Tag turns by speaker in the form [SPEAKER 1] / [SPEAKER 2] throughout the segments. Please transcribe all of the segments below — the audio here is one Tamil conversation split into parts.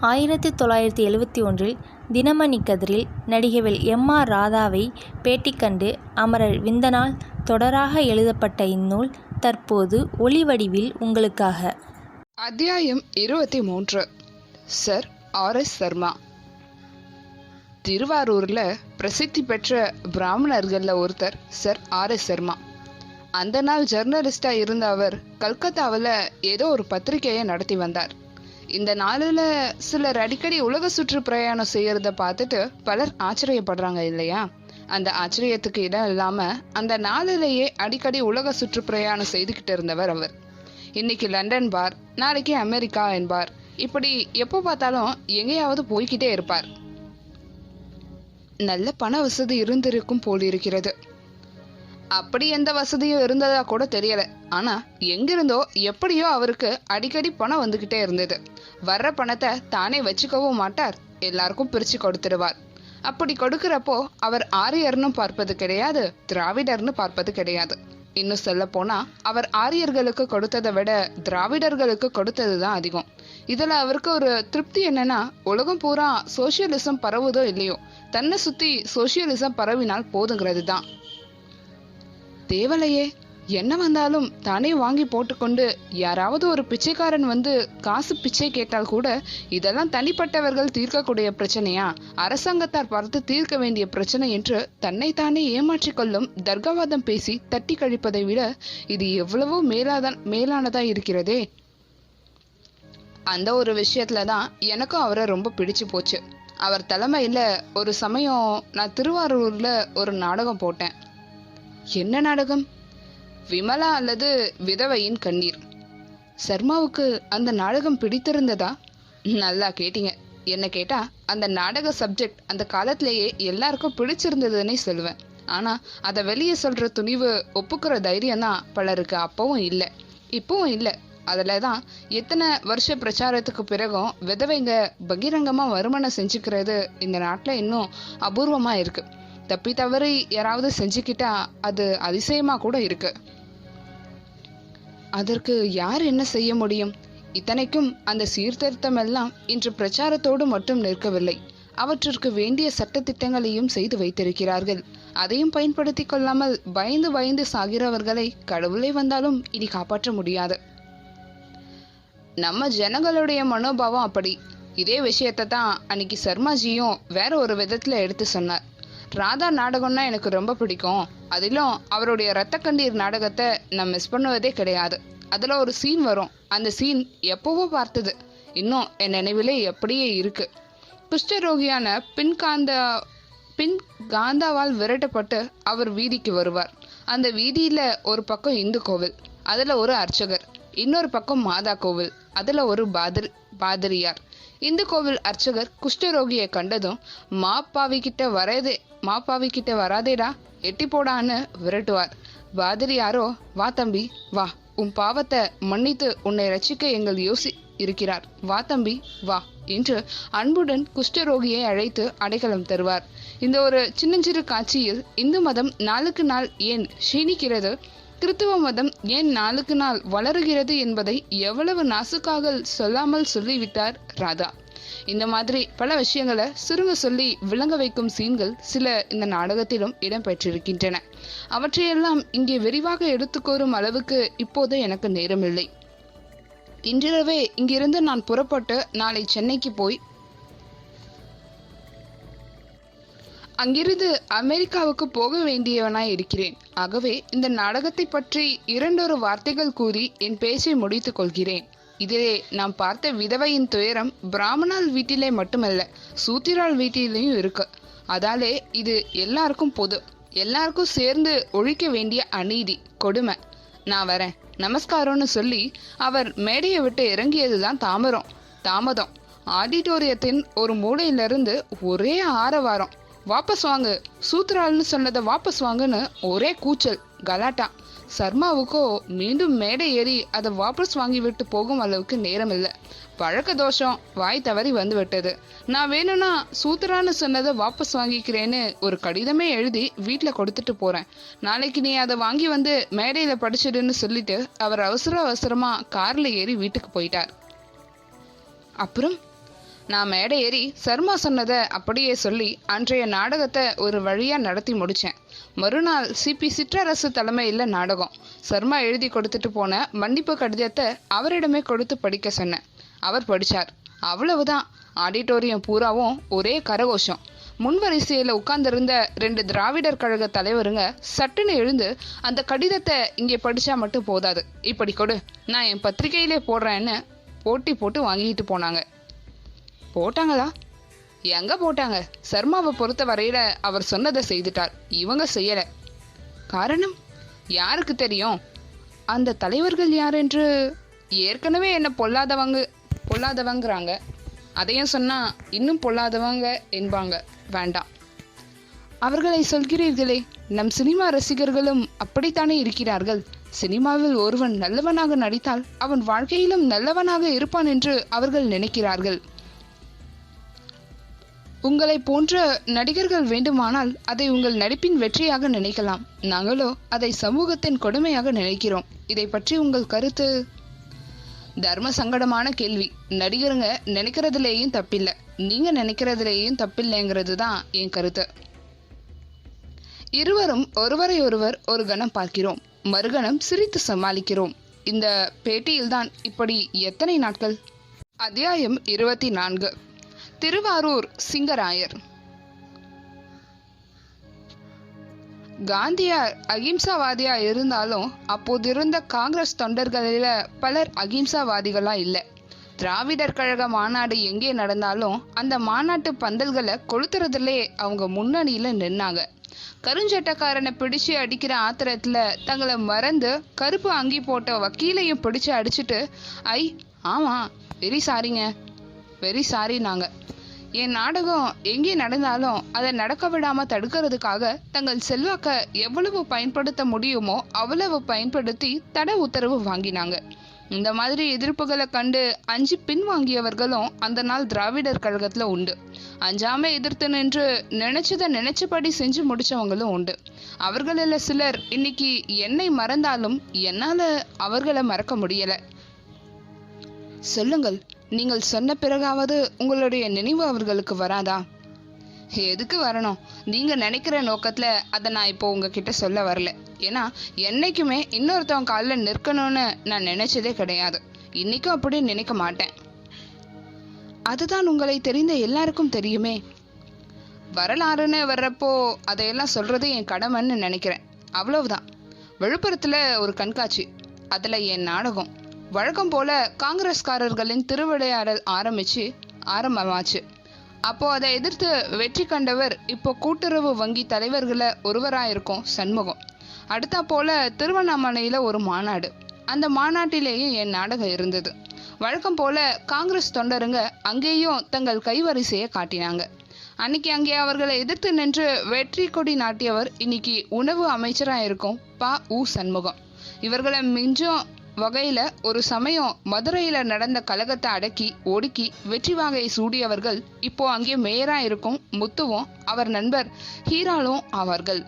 [SPEAKER 1] ஆயிரத்தி தொள்ளாயிரத்தி எழுவத்தி ஒன்றில் தினமணி கதிரில் நடிகவில் எம் ஆர் ராதாவை பேட்டி கண்டு அமரர் விந்தனால் தொடராக எழுதப்பட்ட இந்நூல் தற்போது ஒளி வடிவில் உங்களுக்காக.
[SPEAKER 2] அத்தியாயம் இருபத்தி மூன்று. Sir R S Sharma. திருவாரூரில் பிரசித்தி பெற்ற பிராமணர்களில் ஒருத்தர் சர் ஆர் எஸ் சர்மா. அந்த நாள் ஜெர்னலிஸ்டாக இருந்த அவர் கல்கத்தாவில் ஏதோ ஒரு பத்திரிகையை நடத்தி வந்தார். இந்த நாளில் சிலர் அடிக்கடி உலக சுற்று பிரயாணம் செய்யறத பார்த்துட்டு பலர் ஆச்சரியப்படுறாங்க இல்லையா? அந்த ஆச்சரியத்துக்கு இடம் இல்லாமல் அந்த நாளிலேயே அடிக்கடி உலக சுற்று பிரயாணம் செய்துக்கிட்டு இருந்தவர் அவர். இன்னைக்கு லண்டன் பார் நாளைக்கு அமெரிக்கா என்பார். இப்படி எப்போ பார்த்தாலும் எங்கேயாவது போய்கிட்டே இருப்பார். நல்ல பண வசதி இருந்திருக்கும் போல் இருக்கிறது அப்படி எந்த வசதியும் இருந்ததா கூட தெரியல. ஆனா எங்கிருந்தோ எப்படியோ அவருக்கு அடிக்கடி பணம் வந்துகிட்டே இருந்தது. வர்ற பணத்தை தானே வச்சுக்கவும் மாட்டார். எல்லாருக்கும் பிரிச்சு கொடுத்துடுவார். அப்படி கொடுக்கிறப்போ அவர் ஆரியர்னு பார்ப்பது கிடையாது திராவிடர்னு பார்ப்பது கிடையாது. இன்னும் சொல்ல போனா அவர் ஆரியர்களுக்கு கொடுத்ததை விட திராவிடர்களுக்கு கொடுத்தது தான் அதிகம். இதுல அவருக்கு ஒரு திருப்தி என்னன்னா உலகம் பூரா சோசியலிசம் பரவுதோ இல்லையோ தன்னை சுத்தி சோசியலிசம் பரவினால் போதுங்கிறது தான் தேவலையே. என்ன வந்தாலும் தானே வாங்கி போட்டுக்கொண்டு யாராவது ஒரு பிச்சைக்காரன் வந்து காசு பிச்சை கேட்டால் கூட இதெல்லாம் தனிப்பட்டவர்கள் தீர்க்கக்கூடிய பிரச்சனையா? அரசாங்கத்தார் பார்த்து தீர்க்க வேண்டிய பிரச்சனை என்று தன்னைத்தானே ஏமாற்றிக்கொள்ளும் தர்க்கவாதம் பேசி தட்டி கழிப்பதை விட இது எவ்வளவோ மேலாதான் மேலானதா இருக்கிறதே. அந்த ஒரு விஷயத்துல தான் எனக்கும் அவரை ரொம்ப பிடிச்சு போச்சு. அவர் தலைமையில் ஒரு சமயம் நான் திருவாரூரில் ஒரு நாடகம் போட்டேன். என்ன நாடகம்? விமலா அல்லது விதவையின் கண்ணீர். சர்மாவுக்கு அந்த நாடகம் பிடித்திருந்ததா? நல்லா கேட்டீங்க. என்ன கேட்டா அந்த நாடக சப்ஜெக்ட் அந்த காலத்திலேயே எல்லாருக்கும் பிடிச்சிருந்ததுன்னே சொல்லுவேன். ஆனா அதை வெளியே சொல்ற துணிவு ஒப்புக்கிற தைரியம் தான் பலருக்கு அப்பவும் இல்லை. இப்பவும் இல்லை. அதில் தான் எத்தனை வருஷ பிரச்சாரத்துக்கு பிறகும் விதவைங்க பகிரங்கமாக வருமானம் செஞ்சுக்கிறது இந்த நாட்டில் இன்னும் அபூர்வமாக இருக்குது தப்பி தவறி யாராவது செஞ்சுக்கிட்டா அது அதிசயமா கூட இருக்கு. அதற்கு யார் என்ன செய்ய முடியும்? இத்தனைக்கும் அந்த சீர்திருத்தம் எல்லாம் இன்று பிரச்சாரத்தோடு மட்டும் நிற்கவில்லை. அவற்றிற்கு வேண்டிய சட்டத்திட்டங்களையும் செய்து வைத்திருக்கிறார்கள். அதையும் பயன்படுத்தி கொள்ளாமல் பயந்து பயந்து சாகிறவர்களை கடவுளே வந்தாலும் இனி காப்பாற்ற முடியாது. நம்ம ஜனங்களுடைய மனோபாவம் அப்படி. இதே விஷயத்தை தான் அன்னைக்கு சர்மாஜியும் வேற ஒரு விதத்துல எடுத்து சொன்னார். ராதா நாடகம்னா எனக்கு ரொம்ப பிடிக்கும். அதிலும் அவருடைய ரத்த கண்ணீர் நாடகத்தை நான் மிஸ் பண்ணுவதே கிடையாது. அதில் ஒரு சீன் வரும். அந்த சீன் எப்போவோ பார்த்தது. இன்னும் என் நினைவிலே எப்படியே இருக்கு. குஷ்டரோகியான பின் காந்தா பின் காந்தாவால் விரட்டப்பட்டு அவர் வீதிக்கு வருவார். அந்த வீதியில ஒரு பக்கம் இந்து கோவில் அதில் ஒரு அர்ச்சகர் இன்னொரு பக்கம் மாதா கோவில் அதில் ஒரு பாதிரி பாதிரியார். இந்து கோவில் அர்ச்சகர் குஷ்டரோகியை கண்டதும் மாப்பாவி கிட்ட வரதே மாப்பாவி கிட்ட வராதேடா எட்டி போடான்னு விரட்டுவார். பாதிரியாரோ வா தம்பி வா. உன் பாவத்தை மன்னித்து உன்னை ரசிக்க எங்கள் யோசி இருக்கிறார். வா தம்பி வா என்று அன்புடன் குஷ்டரோகியை அழைத்து அடைக்கலம் தருவார். இந்த ஒரு சின்னஞ்சிறு காட்சியில் இந்து மதம் நாளுக்கு நாள் ஏன் க்ஷீணிக்கிறது? கிறித்துவ மதம் ஏன் நாளுக்கு நாள் வளருகிறது என்பதை எவ்வளவு நாசுக்காக சொல்லாமல் சொல்லிவிட்டார் ராதா. இந்த மாதிரி பல விஷயங்களை சுருங்க சொல்லி விளங்க வைக்கும் சீன்கள் சில இந்த நாடகத்திலும் இடம்பெற்றிருக்கின்றன. அவற்றையெல்லாம் இங்கே விரிவாக எடுத்துக்கோரும் அளவுக்கு இப்போது எனக்கு நேரமில்லை. இன்றிரவே இங்கிருந்து நான் புறப்பட்டு நாளை சென்னைக்கு போய் அங்கிருந்து அமெரிக்காவுக்கு போக வேண்டியவனாய் இருக்கிறேன். ஆகவே இந்த நாடகத்தை பற்றி இரண்டொரு வார்த்தைகள் கூறி என் பேச்சை முடித்துக் கொள்கிறேன். இதிலே நாம் பார்த்த விதவையின் துயரம் பிராமணால் வீட்டிலே மட்டுமல்ல சூத்திரால் வீட்டிலேயும் இருக்கு. அதாலே இது எல்லாருக்கும் பொது. எல்லாருக்கும் சேர்ந்து ஒழிக்க வேண்டிய அநீதி கொடுமை. நான் வரேன். நமஸ்காரம்னு சொல்லி அவர் மேடையை விட்டு இறங்கியதுதான் தாமரம் தாமதம். ஆடிட்டோரியத்தின் ஒரு மூலையிலிருந்து ஒரே ஆரவாரம். வாபஸ் வாங்கு. சூத்ரால்னு சொன்னதை வாபஸ் வாங்குன்னு ஒரே கூச்சல் கலாட்டா. சர்மாவுக்கோ மீண்டும் மேடை ஏறி அதை வாபஸ் வாங்கி விட்டு போகும் அளவுக்கு நேரம் இல்லை பழக்க தோஷம் வாய் தவறி வந்து விட்டது. நான் வேணும்னா சூத்ரான்னு சொன்னதை வாபஸ் வாங்கிக்கிறேன்னு ஒரு கடிதமே எழுதி வீட்டில் கொடுத்துட்டு போறேன். நாளைக்கு நீ அதை வாங்கி வந்து மேடையில் படிச்சிடுன்னு சொல்லிட்டு அவர் அவசர அவசரமா கார்ல ஏறி வீட்டுக்கு போயிட்டார். அப்புறம்? நான் மேடை ஏறி சர்மா சொன்னதை அப்படியே சொல்லி அன்றைய நாடகத்தை ஒரு வழியாக நடத்தி முடித்தேன் மறுநாள் சிபி சிற்றரசு தலைமையில் நாடகம். சர்மா எழுதி கொடுத்துட்டு போன மன்னிப்பு கடிதத்தை அவரிடமே கொடுத்து படிக்க சொன்னேன். அவர் படித்தார் அவ்வளவுதான். ஆடிட்டோரியம் பூராவும் ஒரே கரகோஷம். முன்வரிசையில் உட்கார்ந்திருந்த ரெண்டு திராவிடர் கழக தலைவருங்க சட்டுன்னு எழுந்து அந்த கடிதத்தை இங்கே படித்தா மட்டும் போதாது. இப்படி கொடு. நான் என் பத்திரிகையிலே போடுறேன்னு போட்டி போட்டு வாங்கிட்டு போனாங்க. போட்டாங்களா? எங்க போட்டாங்க? சர்மாவை பொறுத்த வரையில அவர் சொன்னதை செய்துட்டார். இவங்க செய்யல. காரணம் யாருக்கு தெரியும்? அந்த தலைவர்கள் யார் என்று ஏற்கனவே என்ன பொல்லாதவங்க பொல்லாதவங்கிறாங்க. அதையும் சொன்னா இன்னும் பொல்லாதவங்க என்பாங்க. வேண்டாம். அவர்களை சொல்கிறீர்களே நம் சினிமா ரசிகர்களும் அப்படித்தானே இருக்கிறார்கள்? சினிமாவில் ஒருவன் நல்லவனாக நடித்தால் அவன் வாழ்க்கையிலும் நல்லவனாக இருப்பான் என்று அவர்கள் நினைக்கிறார்கள். உங்களை போன்ற நடிகர்கள் வேண்டுமானால் அதை உங்கள் நடிப்பின் வெற்றியாக நினைக்கலாம். நாங்களோ அதை சமூகத்தின் கொடுமையாக நினைக்கிறோம். இதை பற்றி உங்கள் கருத்து? தர்ம சங்கடமான கேள்வி. நடிகருங்க நினைக்கிறதுலேயும் தப்பில்லை. நீங்க நினைக்கிறதுலேயும் தப்பில்லைங்கிறது தான் என் கருத்து. இருவரும் ஒருவரை ஒருவர் ஒரு கணம் பார்க்கிறோம். மறுகணம் சிரித்து சமாளிக்கிறோம். இந்த பேட்டியில்தான் இப்படி எத்தனை நாட்கள்? அத்தியாயம் இருபத்தி நான்கு. திருவாரூர் சிங்கராயர். காந்தியார் அகிம்சாவாதியா இருந்தாலும் அப்போது இருந்த காங்கிரஸ் தொண்டர்களில பலர் அகிம்சாவாதிகளா இல்லை. திராவிடர் கழக மாநாடு எங்கே நடந்தாலும் அந்த மாநாட்டு பந்தல்களை கொளுத்துறதுலே அவங்க முன்னணியில நின்னாங்க. கருஞ்சட்டக்காரனை பிடிச்சு அடிக்கிற ஆத்திரத்துல தங்களை மறந்து கருப்பு அங்கி போட்ட வக்கீலையும் பிடிச்சு அடிச்சிட்டு ஐ ஆமா வெரி சாரிங்க வெரி சாரி நாங்க. என் நாடகம் எங்கே நடந்தாலும் அதை நடக்க விடாம தடுக்கிறதுக்காக தங்கள் செல்வாக்க எவ்வளவு பயன்படுத்த முடியுமோ அவ்வளவு பயன்படுத்தி தட உத்தரவு வாங்கினாங்க. இந்த மாதிரி எதிர்ப்புகளை கண்டு அஞ்சு பின்வாங்கியவர்களும் அந்த நாள் திராவிடர் கழகத்துல உண்டு. அஞ்சாம எதிர்த்து நின்று நினைச்சதை நினைச்சபடி செஞ்சு முடிச்சவங்களும் உண்டு. அவர்களில் சிலர் இன்னைக்கு என்னை மறந்தாலும் என்னால அவர்களை மறக்க முடியல. சொல்லுங்கள். நீங்கள் சொன்ன பிறகாவது உங்களுடைய நினைவு அவர்களுக்கு வராதா? எதுக்கு வரணும்? நீங்க நினைக்கிற நோக்கத்துல அதை நான் இப்போ உங்ககிட்ட சொல்ல வரல. ஏன்னா என்னைக்குமே இன்னொருத்தவங்க காலில் நிற்கணும்னு நான் நினைச்சதே கிடையாது. இன்னைக்கும் அப்படி நினைக்க மாட்டேன். அதுதான் உங்களை தெரிந்த எல்லாருக்கும் தெரியுமே. வரலாறுன்னு வர்றப்போ அதையெல்லாம் சொல்றது என் கடமைன்னு நினைக்கிறேன். அவ்வளவுதான். விழுப்புரத்துல ஒரு கண்காட்சி. அதுல என் நாடகம். வழக்கம் போல காங்கிரஸ்காரர்களின் திருவிளையாடல் ஆரம்பிச்சு ஆரம்பமாச்சு. அப்போ அதை எதிர்த்து வெற்றி கண்டவர் இப்போ கூட்டுறவு வங்கி தலைவர்களை ஒருவராயிருக்கும் சண்முகம். அடுத்தா போல திருவண்ணாமலையில் ஒரு மாநாடு. அந்த மாநாட்டிலேயும் என் நாடகம் இருந்தது. வழக்கம் போல காங்கிரஸ் தொண்டருங்க அங்கேயும் தங்கள் கைவரிசையை காட்டினாங்க. அன்னைக்கு அங்கே அவர்களை எதிர்த்து நின்று வெற்றி கொடி நாட்டியவர் இன்னைக்கு உணவு அமைச்சராக இருக்கும் ப. உ. சண்முகம். இவர்களை மிஞ்சும் வகையில ஒரு சமயம் மதுரையில நடந்த கலகத்தை அடக்கி ஒடுக்கி வெற்றி வாகையை சூடியவர்கள் இப்போ அங்கே மேயரா இருக்கும் முத்துவும் அவர் நண்பர் ஹீராலும் ஆவார்கள்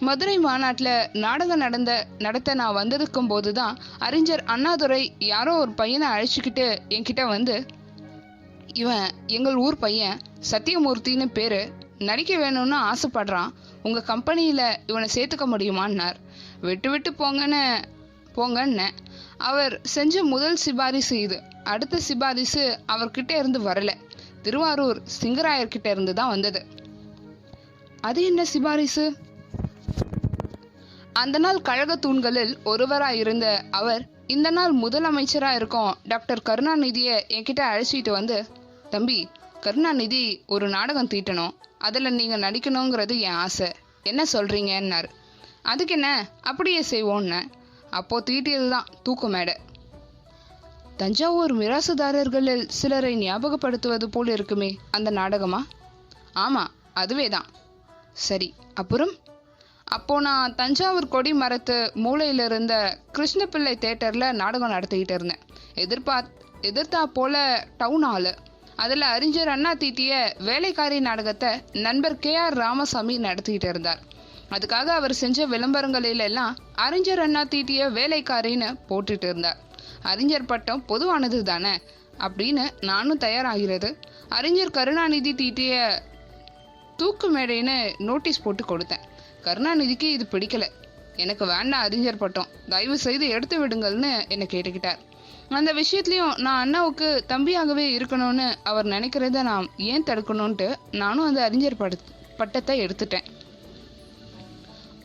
[SPEAKER 2] மதுரை மாநாட்டில் நாடகம் நடந்த நடத்த நான் வந்திருக்கும் போது தான் அறிஞர் அண்ணாதுரை யாரோ ஒரு பையனை அழைச்சிக்கிட்டு என்கிட்ட வந்து இவன் எங்கள் ஊர் பையன் சத்தியமூர்த்தின்னு பேரு நடிக்க வேணும்னு ஆசைப்படுறான் உங்கள் கம்பெனியில் இவனை சேர்த்துக்க முடியுமான்னார். விட்டு விட்டு போங்கன்னு போங்கன்னேன். அவர் செஞ்ச முதல் சிபாரிசு இது. அடுத்த சிபாரிசு அவர்கிட்ட இருந்து வரல. திருவாரூர் சிங்கராயர்கிட்ட இருந்து தான் வந்தது. அது என்ன சிபாரிசு? அந்த நாள் கழக தூண்களில் ஒருவராக இருந்த அவர் இந்த நாள் முதலமைச்சராக இருக்கும் டாக்டர் கருணாநிதியை என்கிட்ட அழைச்சிட்டு வந்து தம்பி கருணாநிதி ஒரு நாடகம் தீட்டணும். அதில் நீங்கள் நடிக்கணுங்கிறது என் ஆசை. என்ன சொல்கிறீங்கன்னாரு அதுக்கு என்ன? அப்படியே செய்வோன்னு அப்போ தீட்டியது தான் தூக்கு மேடை. தஞ்சாவூர் மிராசுதாரர்களில் சிலரை ஞாபகப்படுத்துவது போல் இருக்குமே அந்த நாடகமா? ஆமாம் அதுவே தான். சரி அப்புறம்? அப்போ நான் தஞ்சாவூர் கொடி மரத்து மூளையில் இருந்த கிருஷ்ணபிள்ளை தேட்டரில் நாடகம் நடத்திக்கிட்டு இருந்தேன். எதிர்பார்த் எதிர்த்தா போல டவுன் ஹாலு. அதில் அறிஞர் அண்ணா தீட்டிய வேலைக்காரி நாடகத்தை நண்பர் கே ஆர் ராமசாமி நடத்திக்கிட்டு இருந்தார். அதுக்காக அவர் செஞ்ச விளம்பரங்களில் எல்லாம் அறிஞர் அண்ணா தீட்டிய வேலைக்காரின்னு போட்டுட்டு இருந்தார். அறிஞர் பட்டம் பொதுவானது தானே அப்படின்னு நானும் தயாராகிறது. அறிஞர் கருணாநிதி தீட்டிய தூக்கு மேடைன்னு நோட்டீஸ் போட்டு கொடுத்தேன். கருணாநிதிக்கு இது பிடிக்கல. எனக்கு வேண்டாம் அறிஞர் பட்டம். தயவு செய்து எடுத்து விடுங்கள்னு என்னை கேட்டுக்கிட்டார். அந்த விஷயத்துலையும் நான் அண்ணாவுக்கு தம்பியாகவே இருக்கணும்னு அவர் நினைக்கிறத நான் ஏன் தடுக்கணும்ன்ட்டு நானும் அந்த அறிஞர் பட பட்டத்தை எடுத்துட்டேன்.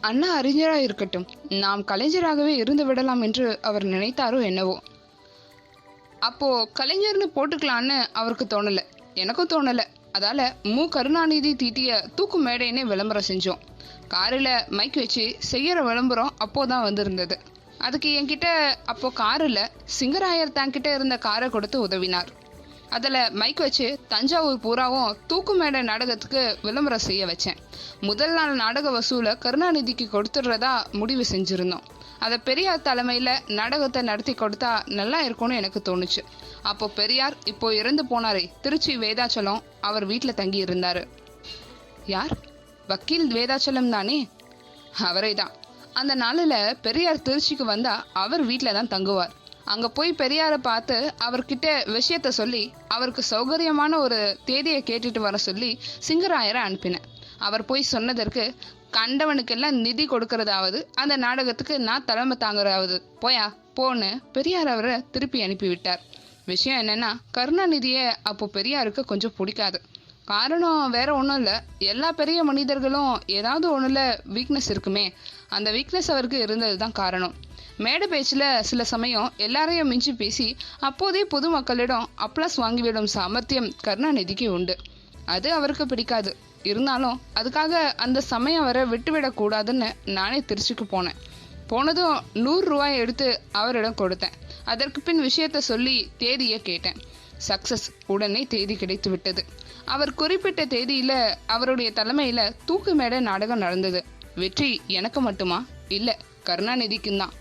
[SPEAKER 2] அண்ணா அறிஞராக இருக்கட்டும் நாம் கலைஞராகவே இருந்து விடலாம் என்று அவர் நினைத்தாரோ என்னவோ. அப்போ கலைஞர்னு போட்டுக்கலான்னு அவருக்கு தோணலை. எனக்கும் தோணலை. அதால மு. கருணாநிதி தீட்டிய தூக்கு மேடைன்னு விளம்பரம் செஞ்சோம். காரில் மைக் வச்சு செய்யற விளம்பரம் அப்போதான் வந்திருந்தது. அதுக்கு என்கிட்ட அப்போ காரில் சிங்கராயர் தான்கிட்ட இருந்த காரை கொடுத்து உதவினார். அதில் மைக் வச்சு தஞ்சாவூர் பூராவும் தூக்கு மேடை நாடகத்துக்கு விளம்பரம் செய்ய வச்சேன். முதல் நாள் நாடக வசூலை கருணாநிதிக்கு கொடுத்துடுறதா முடிவு செஞ்சுருந்தோம். அதை பெரியார் தலைமையில் நாடகத்தை நடத்தி கொடுத்தா நல்லா இருக்கும்னு எனக்கு தோணுச்சு. அப்போ பெரியார் இப்போ இறந்து போனாரே திருச்சி வேதாச்சலம் அவர் வீட்டில் தங்கி இருந்தார். யார்? வக்கீல் வேதாச்சலம் தானே? அவரே தான். அந்த நாளில் பெரியார் திருச்சிக்கு வந்தால் அவர் வீட்டில் தான் தங்குவார். அங்கே போய் பெரியாரை பார்த்து அவர்கிட்ட விஷயத்த சொல்லி அவருக்கு சௌகரியமான ஒரு தேதியை கேட்டுட்டு வர சொல்லி சிங்கராயரை அனுப்பினேன். அவர் போய் சொன்னதற்கு கண்டவனுக்கெல்லாம் நிதி கொடுக்கறதாவது அந்த நாடகத்துக்கு நான் தலைமை தாங்குறதாவது. போயா போன்னு பெரியார் அவரை திருப்பி அனுப்பிவிட்டார். விஷயம் என்னன்னா கருணாநிதியை அப்போ பெரியாருக்கு கொஞ்சம் பிடிக்காது. காரணம் வேற ஒன்றும் இல்லை. எல்லா பெரிய மனிதர்களும் ஏதாவது ஒன்றில் வீக்னஸ் இருக்குமே. அந்த வீக்னஸ் அவருக்கு இருந்தது தான் காரணம். மேடை பேச்சில் சில சமயம் எல்லாரையும் மிஞ்சி பேசி அப்போதே பொதுமக்களிடம் அப்ளாஸ் வாங்கிவிடும் சாமர்த்தியம் கருணாநிதிக்கு உண்டு. அது அவருக்கு பிடிக்காது. இருந்தாலும் அதுக்காக அந்த சமயம் வர விட்டுவிடக்கூடாதுன்னு நானே திருச்சிக்கு போனேன். போனதும் நூறு ரூபாய் எடுத்து அவரிடம் கொடுத்தேன். அதற்கு பின் விஷயத்தை சொல்லி தேதியை கேட்டேன். சக்சஸ் உடனே தேதி கிடைத்து விட்டது. அவர் குறிப்பிட்ட தேதியில அவருடைய தலைமையில தூக்கு மேடை நாடகம் நடந்தது. வெற்றி எனக்கு மட்டுமா? இல்லை கருணாநிதிக்கும் தான்